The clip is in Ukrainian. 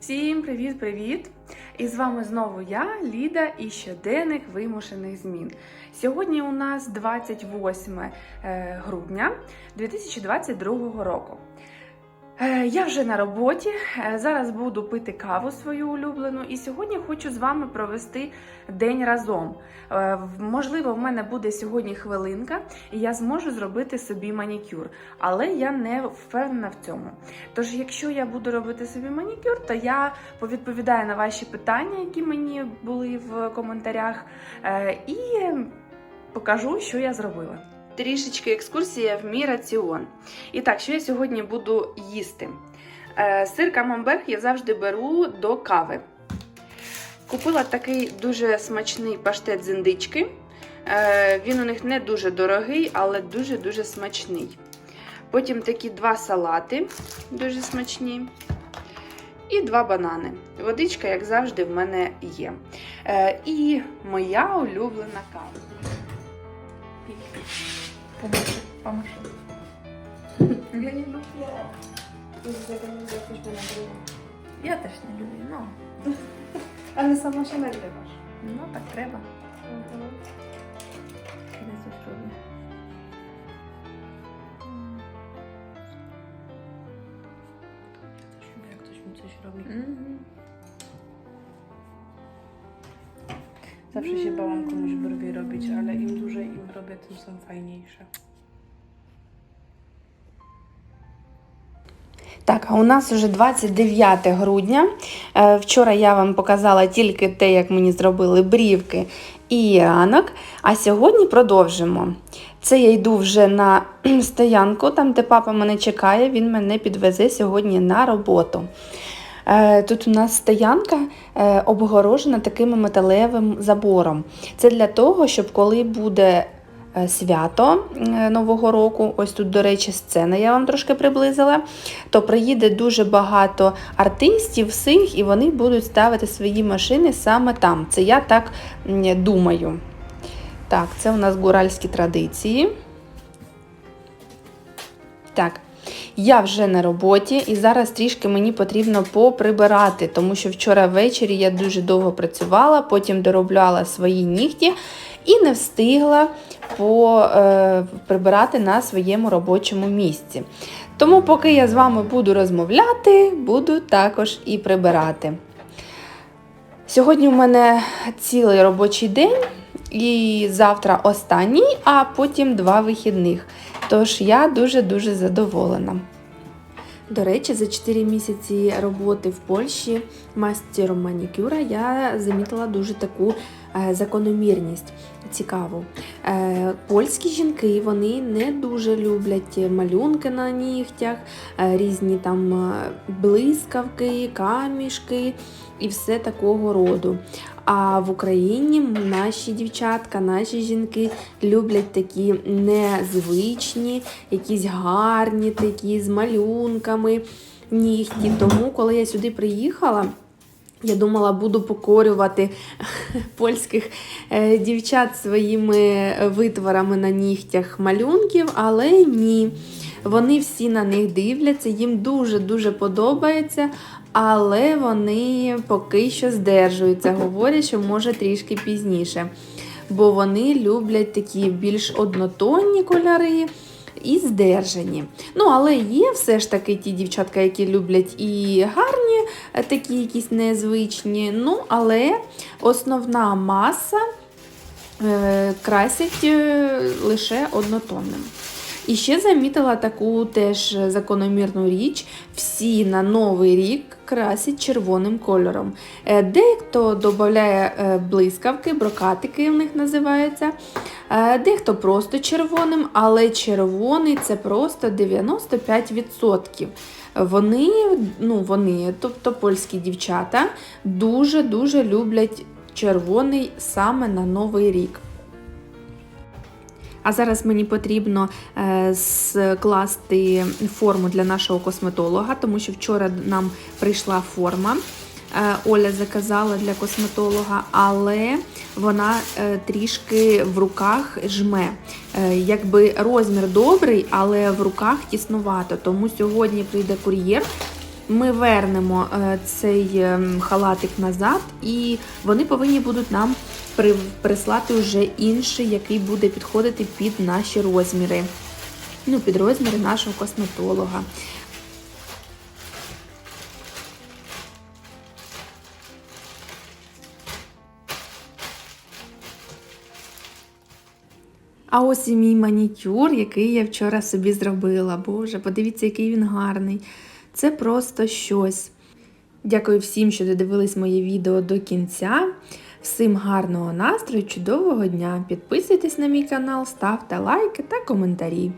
Всім привіт-привіт! І з вами знову я, Ліда, і щоденник вимушених змін. Сьогодні у нас 28 е, грудня 2022 року. Е, Я вже на роботі. е, Зараз буду пити каву свою улюблену, і сьогодні хочу з вами провести день разом. Е, Можливо, в мене буде сьогодні хвилинка, і я зможу зробити собі манікюр, але я не впевнена в цьому. Тож, якщо я буду робити собі манікюр, то я повідповідаю на ваші питання, які мені були в коментарях, і покажу, що я зробила. Трішечки екскурсія в мій раціон. І так, що я сьогодні буду їсти? Е, Сир камамберг я завжди беру до кави. Купила такий дуже смачний паштет з індички. Е, Він у них не дуже дорогий, але дуже-дуже смачний. Потім такі два салати, дуже смачні. І два банани. Водичка, як завжди, в мене є. Е, і моя улюблена кава. Поможи, поможи. Я не люблю. Из-за этого не захочу на другу. Я теж не люблю, ну, Але сама ще нагріваєш. ну так треба. Кидай тут роблю. Jak ktoś mi coś robi. Мгм. Zawsze się bałam komuś brwi robić, ale im dłużej im robię, tym są fajniejsze. Так, а у нас вже 29 грудня. Вчора я вам показала тільки те, як мені зробили брівки і ранок. А сьогодні продовжимо. Це я йду вже на стоянку, там, де папа мене чекає, він мене підвезе сьогодні на роботу. Е, Тут у нас стоянка е, обгорожена таким металевим забором. Це для того, щоб коли буде е, свято Нового року, ось тут, до речі, сцена, я вам трошки приблизила, то приїде дуже багато артистів всіх, і вони будуть ставити свої машини саме там. Це я так думаю. Так, це у нас гуральські традиції. Так, я вже на роботі і зараз трішки мені потрібно поприбирати, тому що вчора ввечері я дуже довго працювала, потім доробляла свої нігті і не встигла по, е, на своєму робочому місці. Тому, поки я з вами буду розмовляти, буду також і прибирати. Сьогодні у мене цілий робочий день, і завтра останній, а потім два вихідних. Тож я дуже-дуже задоволена. До речі, за 4 місяці роботи в Польщі мастером манікюра я замітила дуже таку закономірність цікаву. Е, Польські жінки вони не дуже люблять малюнки на нігтях, е, різні там е, блискавки, камішки і все такого роду. А в Україні наші дівчатка, наші жінки люблять такі незвичні, якісь гарні, такі з малюнками нігті. Тому, коли я сюди приїхала, я думала, буду покорювати польських е, дівчат своїми витворами на нігтях малюнків, але ні. Вони всі на них дивляться, їм дуже-дуже подобається, але вони поки що здержуються, говорять, що може трішки пізніше. Бо вони люблять такі більш однотонні кольори і здержані. Ну, але є все ж таки ті дівчатка, які люблять і гарні, е, такі якісь незвичні. Ну, але основна маса е, красять е, лише однотонним. І ще замітила таку теж закономірну річ: всі на новий рік красять червоним кольором. Е, Дехто додає е, блискавки, брокатики в них називаються. Е, Дехто просто червоним, але червоний це просто 95%. Вони, ну вони, тобто польські дівчата, дуже-дуже люблять червоний саме на новий рік. А зараз мені потрібно е, скласти форму для нашого косметолога, тому що вчора нам прийшла форма. Е, Оля заказала для косметолога, але вона е, трішки в руках жме. Якби розмір добрий, але в руках тіснувато. Тому сьогодні прийде кур'єр ми вернемо цей ем, халатик назад, і вони повинні будуть нам прислати вже інший, який буде підходити під наші розміри. Ну, під розміри нашого косметолога. А ось і мій манікюр, який я вчора собі зробила. Боже, подивіться, який він гарний. Це просто щось. Дякую всім, що додивились моє відео до кінця. Всім гарного настрою, чудового дня! Підписуйтесь на мій канал, ставте лайки та коментарі.